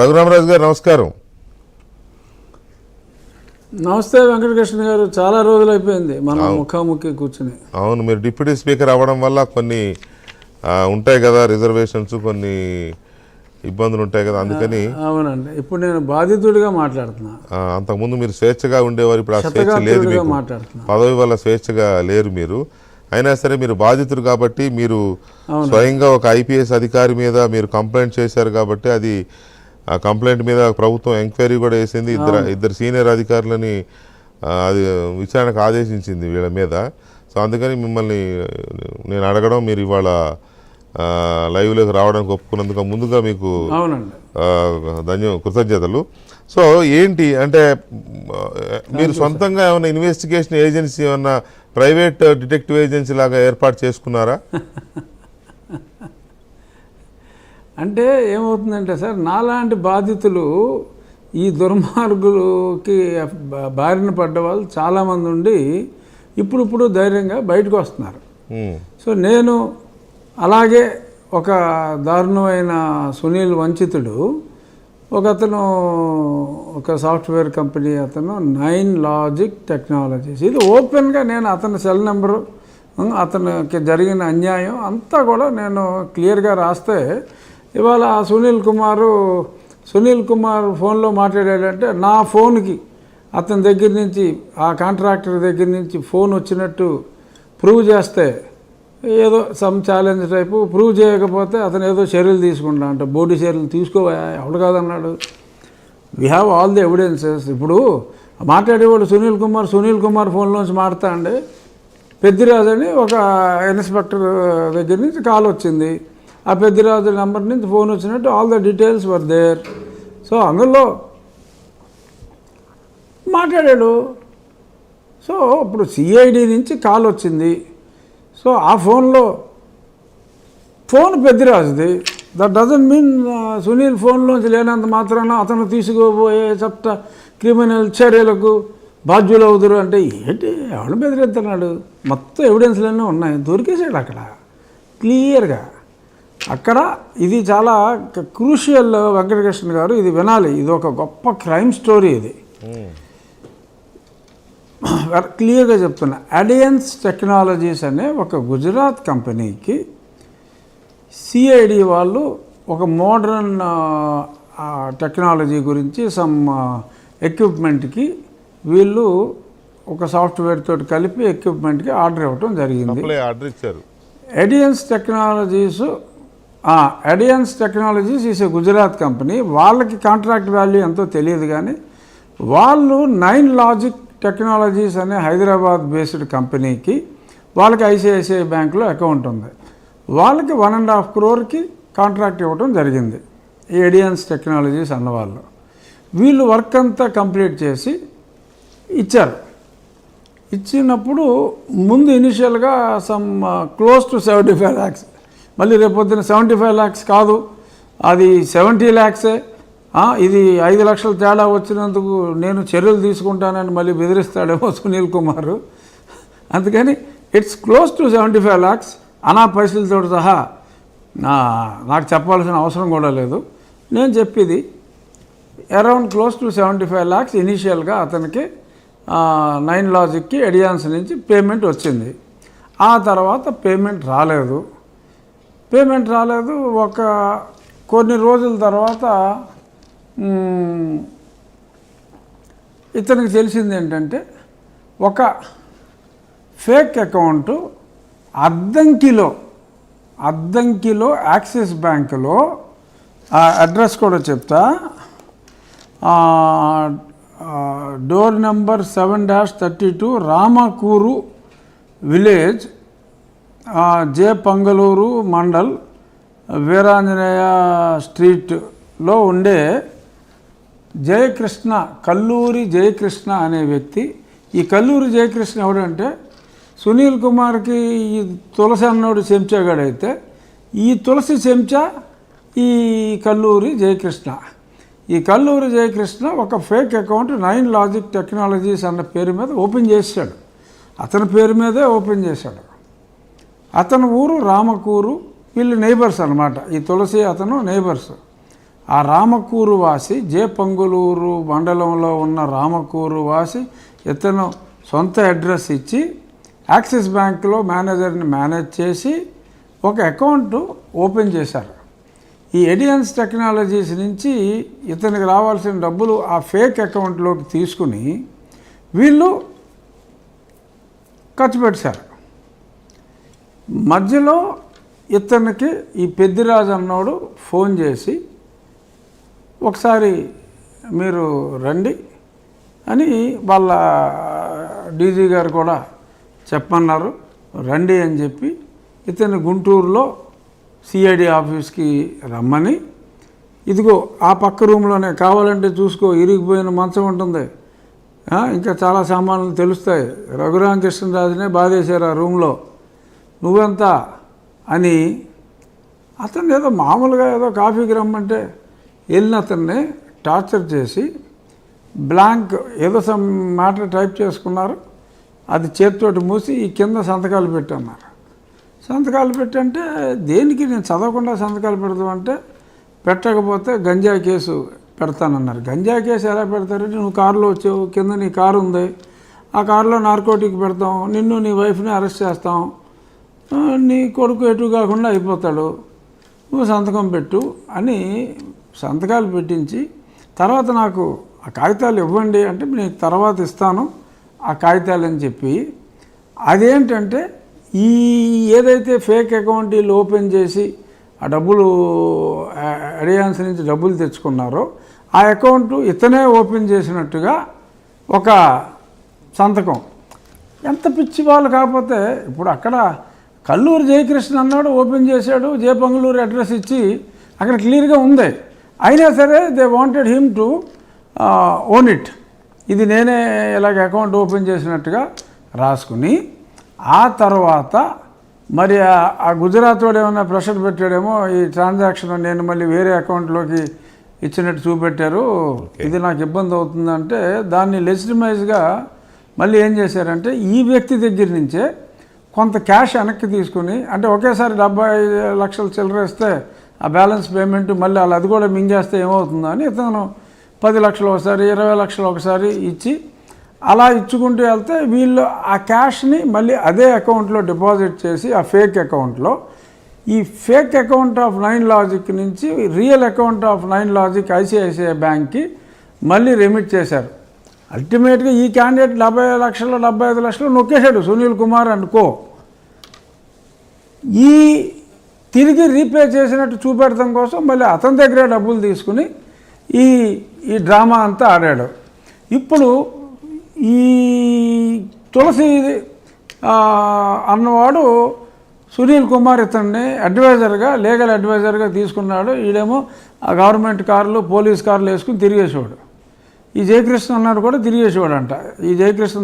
రఘురామరాజు గారు నమస్కారం. నమస్తే వెంకటకృష్ణ గారు చాలా రోజులు అయిపోయింది మనం ముఖాముఖి కూర్చుని. అవును మీరు డిప్యూటీ స్పీకర్ అవ్వడం వల్ల కొన్ని ఉంటాయి కదా రిజర్వేషన్స్ కొన్ని ఇబ్బందులు ఉంటాయి కదా అందుకని అవునండి. ఇప్పుడు నేను బాధితుడిగా మాట్లాడుతున్నా. అంతకుముందు మీరు స్వేచ్ఛగా ఉండేవారు ఇప్పుడు ఆ స్వేచ్ఛ లేదు పదవి వల్ల స్వేచ్ఛగా లేరు మీరు. అయినా సరే మీరు బాధితులు కాబట్టి మీరు స్వయంగా ఒక ఐపీఎస్ అధికారి మీద మీరు కంప్లైంట్ చేశారు కాబట్టి అది ఆ కంప్లైంట్ మీద ప్రభుత్వం ఎంక్వైరీ కూడా వేసింది ఇద్దరు ఇద్దరు సీనియర్ అధికారులని అది విచారణకు ఆదేశించింది వీళ్ళ మీద. సో అందుకని మిమ్మల్ని నేను అడగడం మీరు ఇవాళ లైవ్లోకి రావడానికి ఒప్పుకున్నందుకు ముందుగా మీకు ధన్య కృతజ్ఞతలు. సో ఏంటి అంటే మీరు సొంతంగా ఏమైనా ఇన్వెస్టిగేషన్ ఏజెన్సీ ఏమన్నా ప్రైవేట్ డిటెక్టివ్ ఏజెన్సీ లాగా ఏర్పాటు చేసుకున్నారా? అంటే ఏమవుతుందంటే సార్ నాలాంటి బాధితులు ఈ దుర్మార్గులకి బారిన పడ్డ వాళ్ళు చాలామంది ఉండి ఇప్పుడు ఇప్పుడు ధైర్యంగా బయటకు వస్తున్నారు. సో నేను అలాగే ఒక దారుణమైన సునీల్ వంచితుడు ఒక అతను ఒక సాఫ్ట్వేర్ కంపెనీ అతను నైన్ లాజిక్ టెక్నాలజీస్. ఇది ఓపెన్గా నేను అతని సెల్ నెంబరు అతనికి జరిగిన అన్యాయం అంతా కూడా నేను క్లియర్గా రాస్తే ఇవాళ ఆ సునీల్ కుమారు సునీల్ కుమార్ ఫోన్లో మాట్లాడాడంటే నా ఫోన్కి అతని దగ్గర నుంచి ఆ కాంట్రాక్టర్ దగ్గర నుంచి ఫోన్ వచ్చినట్టు ప్రూవ్ చేస్తే ఏదో సమ్ ఛాలెంజ్ టైపు ప్రూవ్ చేయకపోతే అతను ఏదో చర్యలు తీసుకుంటా అంటే బోడీ చర్యలు తీసుకోవా ఎవడు కాదన్నాడు. We have all the evidences ఇప్పుడు మాట్లాడేవాడు సునీల్ కుమార్ సునీల్ కుమార్ ఫోన్లోంచి మాడతా అండి పెద్దిరాజు అని ఒక ఇన్స్పెక్టర్ దగ్గర నుంచి కాల్ వచ్చింది. ఆ పెద్దిరాజు నెంబర్ నుంచి ఫోన్ వచ్చినట్టు all the details were there so అందులో మాట్లాడాడు. సో ఇప్పుడు సిఐడి నుంచి కాల్ వచ్చింది. సో ఆ ఫోన్లో ఫోన్ పెద్దిరాజుది. దట్ డజంట్ మీన్ సునీల్ ఫోన్లోంచి లేనంత మాత్రాన అతను తీసుకోబోయే చట్ట క్రిమినల్ చర్యలకు బాధ్యులు అవుతారు అంటే ఏంటి? ఎవడు బెదిరిస్తున్నాడు? మొత్తం ఎవిడెన్స్లన్నీ ఉన్నాయి. దొరికేసాడు అక్కడ. క్లియర్గా అక్కడ ఇది చాలా క్రూషియల్ వెంకటకృష్ణ గారు ఇది వినాలి. ఇది ఒక గొప్ప క్రైమ్ స్టోరీ ఇది. ఉమ్, క్లియర్గా చెప్తున్నా. అడియన్స్ టెక్నాలజీస్ అనే ఒక గుజరాత్ కంపెనీకి సిఐడి వాళ్ళు ఒక మోడర్న్ టెక్నాలజీ గురించి సమ్ ఎక్విప్మెంట్కి వీళ్ళు ఒక సాఫ్ట్వేర్ తోటి కలిపి ఎక్విప్మెంట్కి ఆర్డర్ ఇవ్వటం జరిగింది. ఆర్డర్ ఇచ్చారు. Adiance technologies Adiance technologies is a Gujarat company వాళ్ళకి కాంట్రాక్ట్ వాల్యూ ఎంతో తెలియదు కానీ వాళ్ళు నైన్ లాజిక్ టెక్నాలజీస్ అనే హైదరాబాద్ బేస్డ్ కంపెనీకి వాళ్ళకి ఐసిఐసిఐ బ్యాంకులో అకౌంట్ ఉంది. వాళ్ళకి వన్ అండ్ హాఫ్ క్రోర్కి కాంట్రాక్ట్ ఇవ్వడం జరిగింది. ఈ ఎడియన్స్ టెక్నాలజీస్ అన్నవాళ్ళు వీళ్ళు. వర్క్ అంతా కంప్లీట్ చేసి ఇచ్చారు. ఇచ్చినప్పుడు ముందు ఇనిషియల్గా some close to seventy five lakhs మళ్ళీ రేపొద్దున సెవెంటీ ఫైవ్ ల్యాక్స్ కాదు. అది సెవెంటీ ల్యాక్సే ఇది ఐదు లక్షల తేడా వచ్చినందుకు నేను చర్యలు తీసుకుంటానని మళ్ళీ బెదిరిస్తాడేమో సునీల్ కుమార్. అందుకని it's close to seventy five lakhs అనా పైసలతో సహా నాకు చెప్పాల్సిన అవసరం కూడా లేదు. నేను చెప్పేది around close to seventy five lakhs ఇనీషియల్గా అతనికి నైన్ లాజిక్కి ఎడియాన్స్ నుంచి పేమెంట్ వచ్చింది. ఆ తర్వాత పేమెంట్ రాలేదు. పేమెంట్ రాలేదు. ఒక కొన్ని రోజుల తర్వాత ఇతనికి తెలిసింది ఏంటంటే ఒక ఫేక్ అకౌంటు అద్దంకిలో అద్దంకిలో యాక్సిస్ బ్యాంకులో ఆ అడ్రస్ కూడా చెప్తా. Door number seven dash thirty two Ramakuru village J. Pangaluru mandal Veeranjaneya స్ట్రీట్లో ఉండే జయకృష్ణ కల్లూరి జయకృష్ణ అనే వ్యక్తి. ఈ కల్లూరి జయకృష్ణ ఎవడంటే సునీల్ కుమార్కి ఈ తులసి అన్నోడు చెంచాగాడైతే ఈ తులసి చెంచా ఈ కల్లూరి జయకృష్ణ. ఈ కల్లూరి జయకృష్ణ ఒక fake account nine logic technologies అన్న పేరు మీద ఓపెన్ చేశాడు. అతని పేరు మీదే ఓపెన్ చేశాడు. అతని ఊరు రామకూరు వీళ్ళు నైబర్స్ అనమాట ఈ తులసి అతను నైబర్స్ ఆ రామకూరు వాసి జే పంగులూరు మండలంలో ఉన్న రామకూరు వాసి ఇతను సొంత అడ్రస్ ఇచ్చి యాక్సిస్ బ్యాంక్లో మేనేజర్ని మేనేజ్ చేసి ఒక అకౌంట్ ఓపెన్ చేశారు. ఈ ఎడియన్స్ టెక్నాలజీస్ నుంచి ఇతనికి రావాల్సిన డబ్బులు ఆ ఫేక్ అకౌంట్లోకి తీసుకుని వీళ్ళు ఖర్చు పెట్టారు మధ్యలో ఇతనికి ఈ పెద్దిరాజు అన్నోడు ఫోన్ చేసి ఒకసారి మీరు రండి అని వాళ్ళ డీజీ గారు కూడా చెప్పన్నారు. రండి అని చెప్పి ఇతను గుంటూరులో సిఐడి ఆఫీస్కి రమ్మని ఇదిగో ఆ పక్క రూమ్లోనే కావాలంటే చూసుకో ఇరిగిపోయిన మంచం ఉంటుంది. ఇంకా చాలా సామాన్లు తెలుస్తాయి. రఘురామకృష్ణరాజునే బాధేశారు ఆ రూమ్లో. నువ్వెంత అని అతన్ని ఏదో మామూలుగా ఏదో కాఫీకి రమ్మంటే వెళ్ళిన అతన్ని టార్చర్ చేసి బ్లాంక్ ఏదో సమ్ మ్యాటర్ టైప్ చేసుకున్నారు. అది చేతితోటి మూసి ఈ కింద సంతకాలు పెట్టన్నారు. సంతకాలు పెట్టంటే దేనికి నేను చదవకుండా సంతకాలు పెడతామంటే పెట్టకపోతే గంజా కేసు పెడతానన్నారు. గంజా కేసు ఎలా పెడతారంటే నువ్వు కారులో వచ్చావు కింద నీ కారు ఉంది. ఆ కారులో నార్కోటిక్ పెడతాం నిన్ను నీ వైఫ్ని అరెస్ట్ చేస్తాం. నీ కొడుకు ఎటు కాకుండా అయిపోతాడు. నువ్వు సంతకం పెట్టు అని సంతకాలు పెట్టించి తర్వాత నాకు ఆ కాగితాలు ఇవ్వండి అంటే నేను తర్వాత ఇస్తాను ఆ కాగితాలు అని చెప్పి అదేంటంటే ఈ ఏదైతే ఫేక్ అకౌంట్ వీళ్ళు ఓపెన్ చేసి ఆ డబ్బులు అడియాన్స్ నుంచి డబ్బులు తెచ్చుకున్నారో ఆ అకౌంట్ ఇతనే ఓపెన్ చేసినట్టుగా ఒక సంతకం. ఎంత పిచ్చి వాళ్ళు కాకపోతే ఇప్పుడు అక్కడ కల్లూరు జయకృష్ణ అన్నాడు ఓపెన్ చేశాడు జయపంగులూరు అడ్రస్ ఇచ్చి అక్కడ క్లియర్గా ఉంది. అయినా సరే they wanted him to own it. ఇది నేనే ఇలాగ అకౌంట్ ఓపెన్ చేసినట్టుగా రాసుకుని ఆ తర్వాత మరి ఆ- ఆ గుజరాత్ వాడు ఏమైనా ప్రెషర్ పెట్టాడేమో ఈ ట్రాన్సాక్షన్ నేను మళ్ళీ వేరే అకౌంట్లోకి ఇచ్చినట్టు చూపెట్టారు. ఇది నాకు ఇబ్బంది అవుతుందంటే దాన్ని లెజిటిమైజ్గా మళ్ళీ ఏం చేశారంటే ఈ వ్యక్తి దగ్గర నుంచే కొంత క్యాష్ వెనక్కి తీసుకుని అంటే ఒకేసారి డెబ్బై లక్షలు చిల్లర ఇస్తే ఆ బ్యాలెన్స్ పేమెంట్ మళ్ళీ వాళ్ళు అది కూడా మింగేస్తే ఏమవుతుందో అని ఇతను పది లక్షలు ఒకసారి ఇరవై లక్షలు ఒకసారి ఇచ్చి అలా ఇచ్చుకుంటూ వెళ్తే వీళ్ళు ఆ క్యాష్ని మళ్ళీ అదే అకౌంట్లో డిపాజిట్ చేసి ఆ ఫేక్ అకౌంట్లో ఈ fake account of nine logic నుంచి real account of nine logic ICICI బ్యాంక్కి మళ్ళీ రెమిట్ చేశారు. అల్టిమేట్గా ఈ క్యాండిడేట్ డెబ్బై లక్షలు డెబ్బై ఐదు లక్షలు నొక్కేశాడు సునీల్ కుమార్ అనుకో ఈ తిరిగి రీపే చేసినట్టు చూపెడతాం కోసం మళ్ళీ అతని దగ్గరే డబ్బులు తీసుకుని ఈ ఈ డ్రామా అంతా ఆడాడు. ఇప్పుడు ఈ తులసి అన్నవాడు సునీల్ కుమార్ ఇతన్ని అడ్వైజర్గా లీగల్ అడ్వైజర్గా తీసుకున్నాడు. ఈడేమో ఆ గవర్నమెంట్ కార్లు పోలీస్ కార్లు వేసుకుని తిరిగేసేవాడు. ఈ జయకృష్ణ అన్నాడు కూడా తిరిగేసేవాడు అంట ఈ జయకృష్ణ